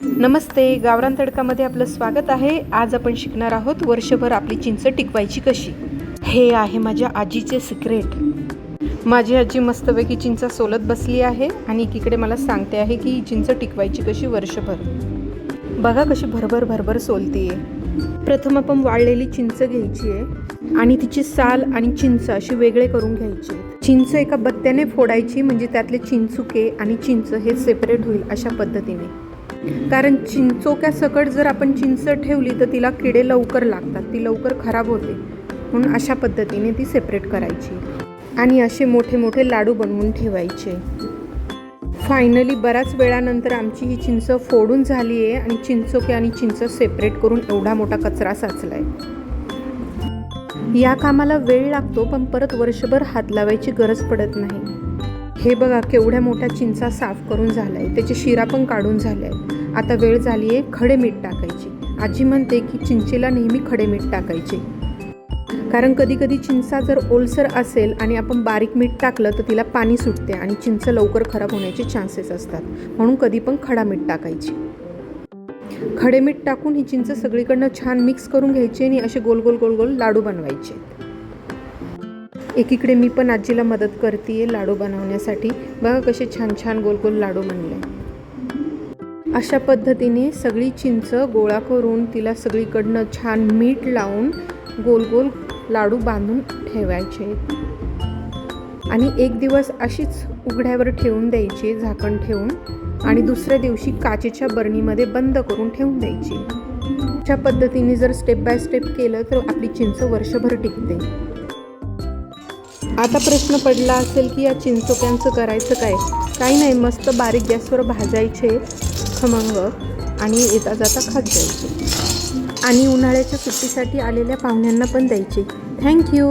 नमस्ते गावरान तडकामध्ये आपलं स्वागत आहे. आज आपण शिकणार आहोत वर्षभर आपली चिंच टिकवायची कशी? हे आहे माझ्या आजीचे सिक्रेट माझी आजी मस्तपैकी चिंचा सोलत बसली आहे आणि एकीकडे मला सांगते आहे की चिंच टिकवायची कशी वर्षभर. बघा कशी भरभर भरभर सोलतीये. प्रथम आपण वाळलेली चिंच घ्यायची आहे आणि तिची साल आणि चिंच अशी वेगळे करून घ्यायची चिंच एका बत्त्याने फोडायची म्हणजे त्यातले चिंचुके आणि चिंच हे सेपरेट होईल अशा पद्धतीने. कारण चिंचोक्या सकट जर आपण चिंच ठेवली तर तिला किडे लवकर लागतात. ती लवकर खराब होते. म्हणून अशा पद्धतीने ती सेपरेट करायची. आणि असे मोठे मोठे लाडू बनवून ठेवायचे. फायनली बऱ्याच वेळानंतर आमची ही चिंच फोडून झाली आहे आणि चिंचोके आणि चिंच सेपरेट करून एवढा मोठा कचरा साचला आहे या कामाला वेळ लागतो पण परत वर्षभर हात लावायची गरज पडत नाही. हे बघा केवढ्या मोठ्या चिंचा साफ करून झालाय त्याची शिरा पण काढून झालाय आता वेळ झाली आहे खडे मीठ टाकायची. आजी म्हणते की चिंचेला नेहमी खडे मीठ टाकायचे. कारण कधीकधी चिंचा जर ओलसर असेल आणि आपण बारीक मीठ टाकलं तर तिला पाणी सुटते आणि चिंच लवकर खराब होण्याचे चान्सेस असतात. म्हणून कधी पण खडा मीठ टाकायची. खडे मीठ टाकून ही चिंच सगळीकडनं छान मिक्स करून घ्यायची आणि असे गोल गोल गोल गोल लाडू बनवायचे. एकीकडे मी पण आजीला मदत करते लाडू बनवण्यासाठी. बघा कसे छान छान गोल गोल लाडू बनले. अशा पद्धतीने सगळी चिंच गोळा करून तिला सगळीकडनं छान मीठ लावून गोल गोल लाडू बांधून ठेवायचे. आणि एक दिवस अशीच उघड्यावर ठेवून द्यायची झाकण ठेवून. आणि दुसऱ्या दिवशी काचेच्या बरणीमध्ये बंद करून ठेवून द्यायची. अशा पद्धतीने जर स्टेप बाय स्टेप केलं तर आपली चिंच वर्षभर टिकते. आता प्रश्न पडला असेल की या चिंचोक्यांचं करायचं काय? काही नाही मस्त बारीक गॅसवर भाजायचे खमंग आणि येता जाता खात जायचे आणि उन्हाळ्याच्या सुट्टीसाठी आलेल्या पाहुण्यांना पण द्यायचे. थँक्यू